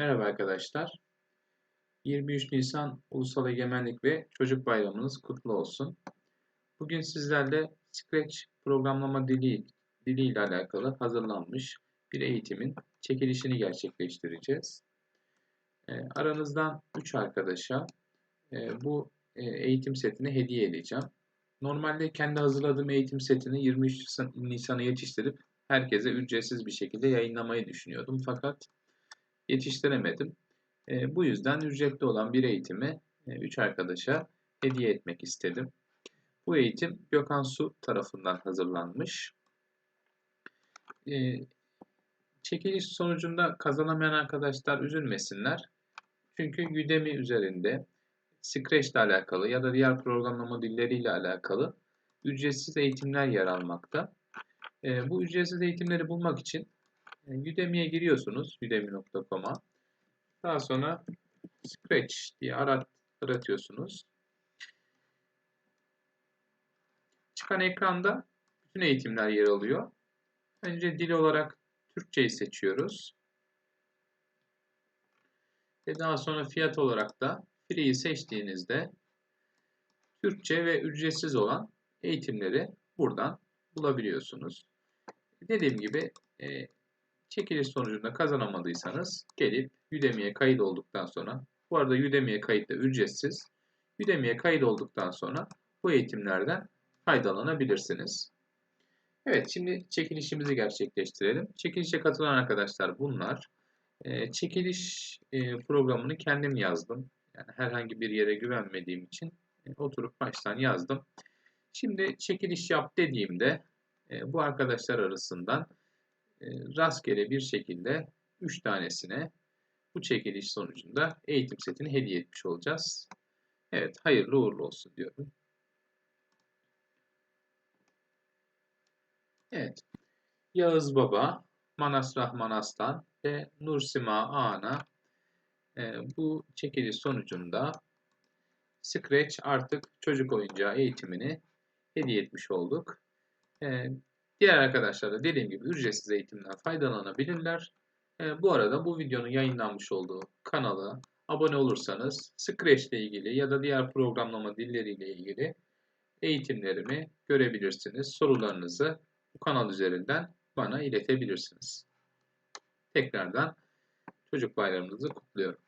Merhaba arkadaşlar. 23 Nisan Ulusal Egemenlik ve Çocuk Bayramınız kutlu olsun. Bugün sizlerle Scratch programlama dili, dili ile alakalı hazırlanmış bir eğitimin çekilişini gerçekleştireceğiz. E, aranızdan 3 arkadaşa e, bu e, eğitim setini hediye edeceğim. Normalde kendi hazırladığım eğitim setini 23 Nisan'a yetiştirip herkese ücretsiz bir şekilde yayınlamayı düşünüyordum. Fakat yetiştiremedim. E, bu yüzden ücretli olan bir eğitimi 3 e, arkadaşa hediye etmek istedim. Bu eğitim Gökhan Su tarafından hazırlanmış. E, çekiliş sonucunda kazanamayan arkadaşlar üzülmesinler. Çünkü Udemy üzerinde Scratch ile alakalı ya da diğer programlama dilleriyle alakalı ücretsiz eğitimler yer almakta. E, bu ücretsiz eğitimleri bulmak için Udemy'ye giriyorsunuz. Udemy.com'a. Daha sonra Scratch diye arat, aratıyorsunuz. Çıkan ekranda bütün eğitimler yer alıyor. Önce dil olarak Türkçeyi seçiyoruz. Ve daha sonra fiyat olarak da Free'yi seçtiğinizde Türkçe ve ücretsiz olan eğitimleri buradan bulabiliyorsunuz. Dediğim gibi e, çekiliş sonucunda kazanamadıysanız gelip Udemy'ye kayıt olduktan sonra bu arada Udemy'ye kayıt da ücretsiz. Udemy'ye kayıt olduktan sonra bu eğitimlerden faydalanabilirsiniz. Evet şimdi çekilişimizi gerçekleştirelim. Çekilişe katılan arkadaşlar bunlar. E, çekiliş e, programını kendim yazdım. Yani herhangi bir yere güvenmediğim için e, oturup baştan yazdım. Şimdi çekiliş yap dediğimde e, bu arkadaşlar arasından rastgele bir şekilde 3 tanesine bu çekiliş sonucunda eğitim setini hediye etmiş olacağız. Evet hayırlı uğurlu olsun diyorum. Evet. Yağız Baba, Manas Rahman Aslan ve Nursima Ana e, bu çekiliş sonucunda Scratch artık çocuk oyuncağı eğitimini hediye etmiş olduk. E, diğer arkadaşlar da dediğim gibi ücretsiz eğitimden faydalanabilirler. E, bu arada bu videonun yayınlanmış olduğu kanala abone olursanız Scratch ile ilgili ya da diğer programlama dilleriyle ilgili eğitimlerimi görebilirsiniz. Sorularınızı bu kanal üzerinden bana iletebilirsiniz. Tekrardan çocuk bayramınızı kutluyorum.